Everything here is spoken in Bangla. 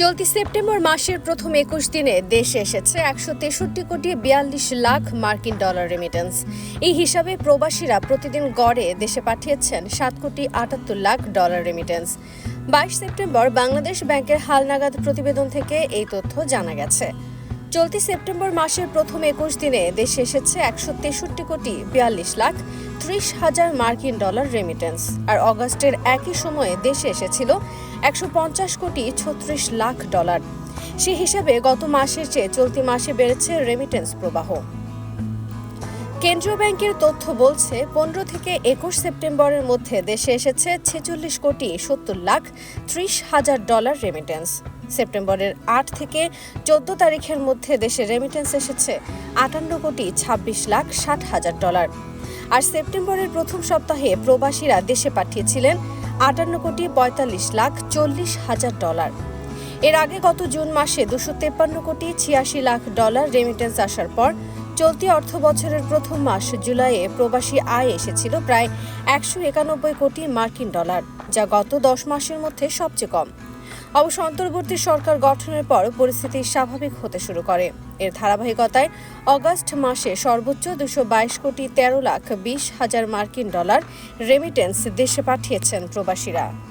চলতি সেপ্টেম্বর মাসের প্রথম একুশ দিনে দেশে এসেছে একশো তেষট্টি কোটি বিয়াল্লিশ লাখ মার্কিন ডলার রেমিটেন্স এই হিসাবে প্রবাসীরা প্রতিদিন গড়ে দেশে পাঠিয়েছেন সাত কোটি আটাত্তর লাখ ডলার রেমিটেন্স বাইশ সেপ্টেম্বর বাংলাদেশ ব্যাংকের হালনাগাদ প্রতিবেদন থেকে এই তথ্য জানা গেছে। চলতি সেপ্টেম্বর মাসের প্রথম একুশ দিনে দেশে এসেছে একশো তেষট্টি কোটি বিয়াল্লিশ লাখ ত্রিশ হাজার মার্কিন ডলার রেমিটেন্স আর অগস্টের একই সময়ে দেশে এসেছিল একশো পঞ্চাশ কোটি ছত্রিশ লাখ ডলার। সে হিসাবে গত মাসের চেয়ে চলতি মাসে বেড়েছে রেমিটেন্স প্রবাহ। কেন্দ্রীয় ব্যাংকের তথ্য বলছে, পনেরো থেকে একুশ সেপ্টেম্বরের মধ্যে দেশে এসেছে ছেচল্লিশ কোটি সত্তর লাখ ত্রিশ হাজার ডলার রেমিটেন্স সেপ্টেম্বরের আট থেকে চোদ্দ তারিখের মধ্যে দেশে রেমিটেন্স এসেছে আটান্ন কোটি ছাব্বিশ লাখ ষাট হাজার ডলার। আর সেপ্টেম্বরের প্রথম সপ্তাহে প্রবাসীরা দেশে পাঠিয়েছিলেন আটান্ন কোটি পঁয়তাল্লিশ লাখ চল্লিশ হাজার ডলার। এর আগে গত জুন মাসে দুশো তেপ্পান্ন কোটি ছিয়াশি লাখ ডলার রেমিটেন্স আসার পর চলতি অর্থ বছরের প্রথম মাস জুলাইয়ে প্রবাসী আয় এসেছিল প্রায় একশো একানব্বই কোটি মার্কিন ডলার, যা গত দশ মাসের মধ্যে সবচেয়ে কম। অবশ্য অন্তর্বর্তী সরকার গঠনের পর পরিস্থিতি স্বাভাবিক হতে শুরু করে। এর ধারাবাহিকতায় অগাস্ট মাসে সর্বোচ্চ দুশো বাইশ কোটি তেরো লাখ বিশ হাজার মার্কিন ডলার রেমিটেন্স দেশে পাঠিয়েছেন প্রবাসীরা।